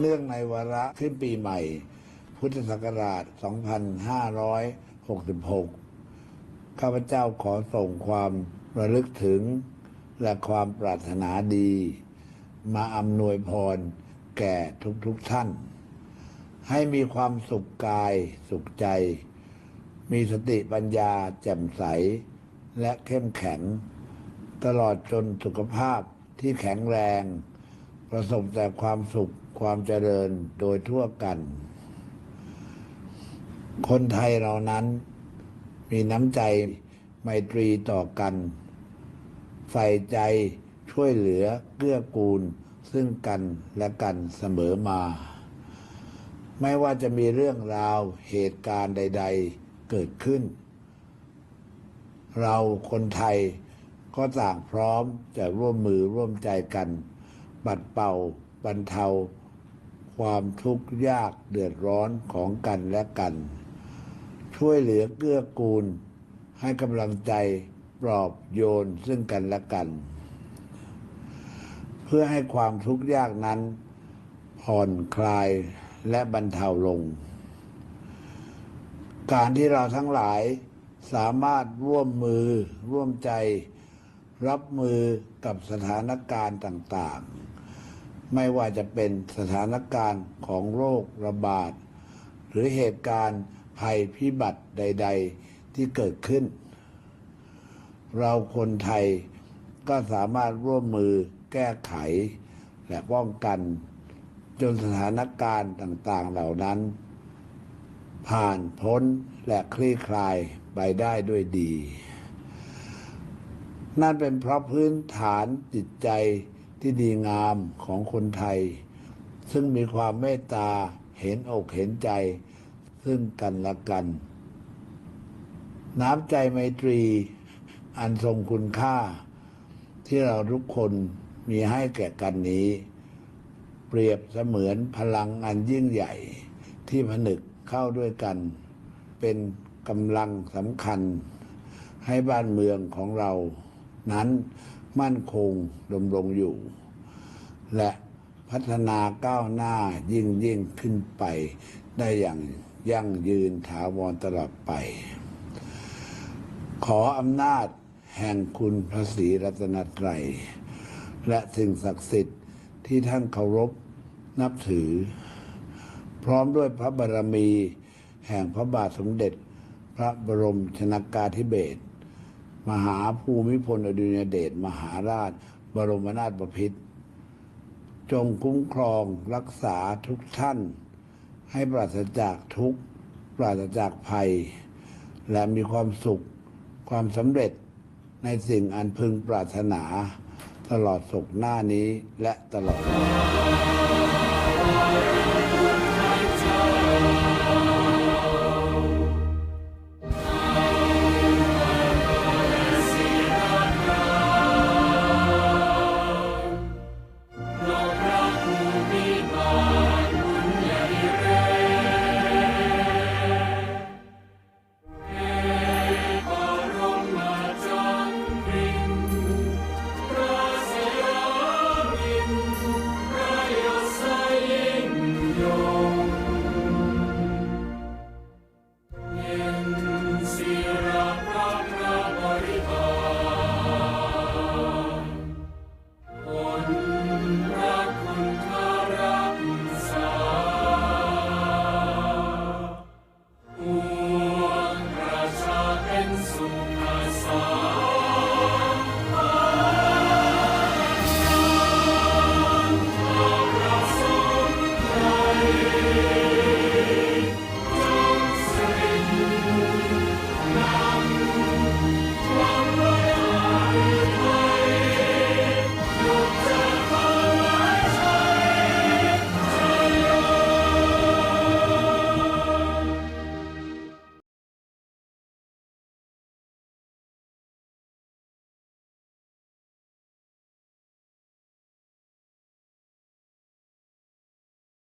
เนื่องในวาระขึ้นปีใหม่ พุทธศักราช 2566 ข้าพเจ้าขอส่งความระลึกถึง และความปรารถนาดี มาอำนวยพรแก่ทุกๆทท่าน ให้มีความสุขกายสุขใจ มีสติปัญญาแจ่มใส และเข้มแข็ง ตลอดจนสุขภาพที่แข็งแรง ประสบแต่ความสุขความเจริญโดยทั่วกัน คนไทยเรานั้นมีน้ำใจไมตรีต่อกัน ใส่ใจช่วยเหลือเกื้อกูลซึ่งกันและกันเสมอมา ไม่ว่าจะมีเรื่องราวเหตุการณ์ใด ๆเกิดขึ้น เราคนไทยก็ต่างพร้อมจะร่วมมือร่วมใจกัน ปัดเป่าบรรเทา ความทุกข์ยากเดือดร้อนของกันและกัน ช่วยเหลือเกื้อกูล ให้กำลังใจปลอบโยนซึ่งกันและกัน เพื่อให้ความทุกข์ยากนั้น ผ่อนคลายและบรรเทาลง การที่เราทั้งหลายสามารถร่วมมือร่วมใจ รับมือกับสถานการณ์ต่าง ๆ ไม่ว่าจะเป็นสถานการณ์ของโรคระบาด หรือเหตุการณ์ภัยพิบัติใด ๆ ที่เกิดขึ้น เราคนไทยก็สามารถร่วมมือแก้ไข และป้องกัน จนสถานการณ์ต่างๆเหล่านั้น ผ่านพ้นและคลี่คลายไปได้ด้วยดี นั่นเป็นเพราะพื้นฐานจิตใจ ที่ดีงามของคนไทย ซึ่งมีความเมตตาเห็นอกเห็นใจ ซึ่งกันและกัน น้ำใจไมตรี อันทรงคุณค่า ที่เราทุกคนมีให้แก่กันนี้ เปรียบเสมือนพลังอันยิ่งใหญ่ที่ผนึกเข้าด้วยกัน เป็นกำลังสำคัญให้บ้านเมืองของเรา นั้น มั่นคงดำรงอยู่ และพัฒนาก้าวหน้ายิ่งยิ่งขึ้นไป ได้อย่างยั่งยืนถาวรตลอดไป ขออำนาจแห่งคุณพระศรีรัตนตรัย และสิ่งศักดิ์สิทธิ์ที่ท่านเคารพนับถือ พร้อมด้วยพระบารมี แห่งพระบาทสมเด็จ พระบรมชนากาธิเบศร มหาภูมิพลอดุลยเดชมหาราช บรมนาถบพิตรจงคุ้มครองรักษาทุกท่าน ให้ปราศจากทุกข์ปราศจากภัย และมีความสุขความสำเร็จในสิ่งอันพึงปรารถนา ตลอดศกหน้านี้และตลอด